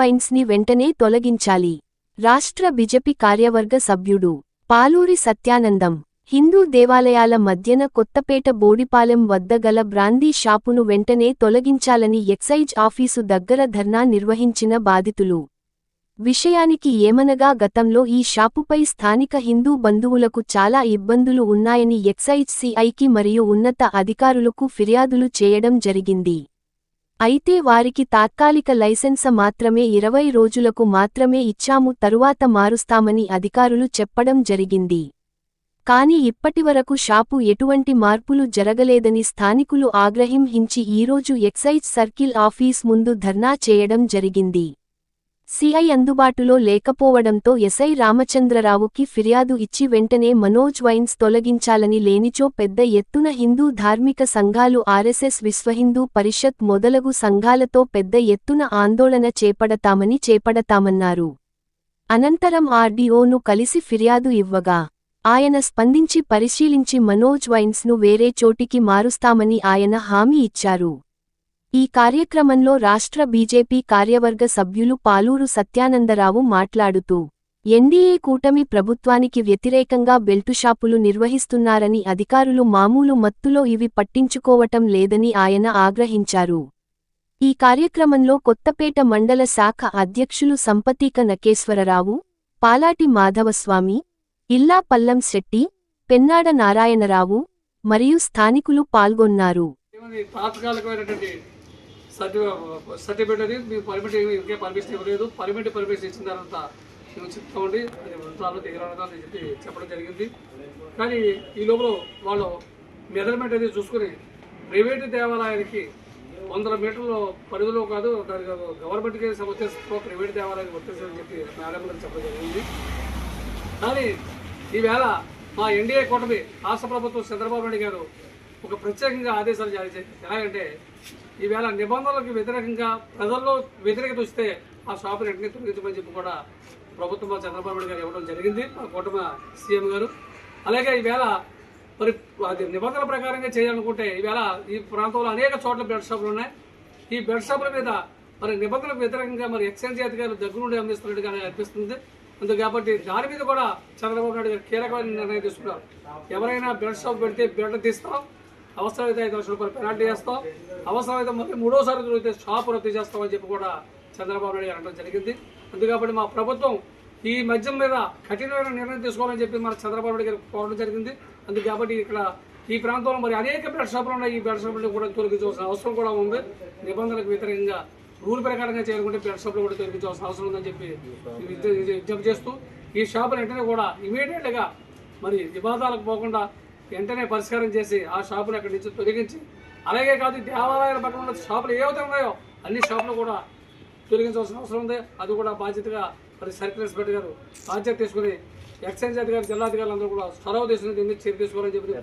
వైన్స్ని వెంటనే తొలగించాలి. రాష్ట్ర బిజెపి కార్యవర్గ సభ్యుడు పాలూరి సత్యానందం హిందూ దేవాలయాల మధ్యన కొత్తపేట బోడిపాలెం వద్ద గల బ్రాందీ షాపును వెంటనే తొలగించాలని ఎక్సైజ్ ఆఫీసు దగ్గర ధర్నా నిర్వహించిన బాధితులు. విషయానికి ఏమనగా గతంలో ఈ షాపుపై స్థానిక హిందూ బంధువులకు చాలా ఇబ్బందులు ఉన్నాయని ఎక్సైజ్ సిఐకి మరియు ఉన్నత అధికారులకు ఫిర్యాదులు చేయడం జరిగింది. అయితే వారికి తాత్కాలిక లైసెన్స మాత్రమే ఇరవై రోజులకు మాత్రమే ఇచ్చాము తరువాత మారుస్తామని అధికారులు చెప్పడం జరిగింది. కాని ఇప్పటివరకు షాపు ఎటువంటి మార్పులు జరగలేదని స్థానికులు ఆగ్రహింహించి ఈరోజు ఎక్సైజ్ సర్కిల్ ఆఫీస్ ముందు ధర్నా చేయడం జరిగింది. సిఐ అందుబాటులో లేకపోవడంతో ఎస్ఐ రామచంద్రరావుకి ఫిర్యాదు ఇచ్చి వెంటనే మనోజ్ వైన్స్ తొలగించాలని లేనిచో పెద్ద ఎత్తున హిందూ ధార్మిక సంఘాలు ఆర్ఎస్ఎస్ విశ్వహిందూ పరిషత్ మొదలగు సంఘాలతో పెద్ద ఎత్తున ఆందోళన చేపడతామని చేపడతామన్నారు. అనంతరం ఆర్డీఓను కలిసి ఫిర్యాదు ఇవ్వగా ఆయన స్పందించి పరిశీలించి మనోజ్ వైన్స్ను వేరే చోటికి మారుస్తామని ఆయన హామీ ఇచ్చారు. ఈ కార్యక్రమంలో రాష్ట్ర బీజేపీ కార్యవర్గ సభ్యులు పాలూరు సత్యానందరావు మాట్లాడుతూ ఎన్డీఏ కూటమి ప్రభుత్వానికి వ్యతిరేకంగా బెల్టుషాపులు నిర్వహిస్తున్నారని అధికారులు మామూలు మత్తులో ఇవి పట్టించుకోవటం లేదని ఆయన ఆగ్రహించారు. ఈ కార్యక్రమంలో కొత్తపేట మండల శాఖ అధ్యక్షులు సంపతీక నకేశ్వరరావు పాలాటి మాధవస్వామి ఇల్లా పల్లం శెట్టి పెన్నాడ నారాయణరావు మరియు స్థానికులు పాల్గొన్నారు. సర్టిఫికేట్ సర్టి సర్టిఫికేట్ అది మీకు పర్మిట్ ఇంకే పర్మిషన్ ఇవ్వలేదు. పర్మిట్ పర్మిషన్ ఇచ్చిన తర్వాత మేము చెప్తామండి. అది వృత్తాలు దిగరాలని అని చెప్పి చెప్పడం జరిగింది. కానీ ఈ లోపల వాళ్ళు మెజర్మెంట్ అనేది చూసుకుని ప్రైవేటు దేవాలయానికి వందల మీటర్ల పరిధిలో కాదు దానికి గవర్నమెంట్కి వచ్చేసి ప్రైవేట్ దేవాలయానికి వచ్చేసని చెప్పి మేడం గారు చెప్పడం జరిగింది. కానీ ఈవేళ మా ఎన్డీఏ కూటమి రాష్ట్ర ప్రభుత్వం చంద్రబాబు నాయుడు గారు ఒక ప్రత్యేకంగా ఆదేశాలు జారీ చేసింది ఎలాగంటే ఈవేళ నిబంధనలకు వ్యతిరేకంగా ప్రజల్లో వ్యతిరేకత వస్తే ఆ షాపులు వెంటనే తొలగించమని చెప్పి కూడా ప్రభుత్వం చంద్రబాబు నాయుడు గారు ఇవ్వడం జరిగింది. మా కూటమి సీఎం గారు. అలాగే ఈవేళ మరి అది నిబంధనల ప్రకారంగా చేయాలనుకుంటే ఈవేళ ఈ ప్రాంతంలో అనేక చోట్ల బెడ్ షాపులు ఉన్నాయి. ఈ బెడ్ షాపుల మీద మరి నిబంధనలకు వ్యతిరేకంగా మరి ఎక్సైజ్ అధికారులు దగ్గరుండి అందిస్తున్నట్టుగా అనిపిస్తుంది. అందుకు కాబట్టి దాని మీద కూడా చంద్రబాబు నాయుడు గారు కీలకమైన నిర్ణయం తీసుకున్నారు. ఎవరైనా బెడ్ షాప్ పెడితే బెడ్ తీస్తాం. అవసరమైతే ఐదు లక్షల రూపాయలు పెనాల్టీ చేస్తాం. అవసరమైతే మళ్ళీ మూడోసారి దొరికితే షాపు రద్దు చేస్తామని చెప్పి కూడా చంద్రబాబు నాయుడు గారు అనడం జరిగింది. అందుకు మా ప్రభుత్వం ఈ మద్యం మీద కఠినమైన నిర్ణయం తీసుకోవాలని చెప్పి మన చంద్రబాబు నాయుడు గారు కోరడం జరిగింది. అందుకు కాబట్టి ఇక్కడ ఈ ప్రాంతంలో మరి అనేక బెడ్ షాపులు ఉన్నాయి. ఈ బెడ్ షాపులు కూడా తొలగించవలసిన అవసరం కూడా ఉంది. నిబంధనలకు వ్యతిరేకంగా రూల్ ప్రకారంగా చేయాలంటే బెడ్ షాపులు కూడా తొలగించవలసిన అవసరం ఉందని చెప్పి విజ్ఞప్తి చేస్తూ ఈ షాపులు వెంటనే కూడా ఇమీడియట్గా మరి వివాదాలకు పోకుండా వెంటనే పరిష్కారం చేసి ఆ షాపులు అక్కడి నుంచి తొలగించి అలాగే కాదు దేవాలయాల పక్కన ఉన్న షాపులు ఏవైతే ఉన్నాయో అన్ని షాపులు కూడా తొలగించవలసిన అవసరం ఉంది. అది కూడా బాధ్యతగా మరి సర్కిల్ ఇన్స్పెక్టర్ గారు బాధ్యత తీసుకుని ఎక్సైజ్ అధికారి జిల్లా అధికారులు అందరూ కూడా చొరవ తీసుకుని దీన్ని చర్య తీసుకోవాలని చెప్పి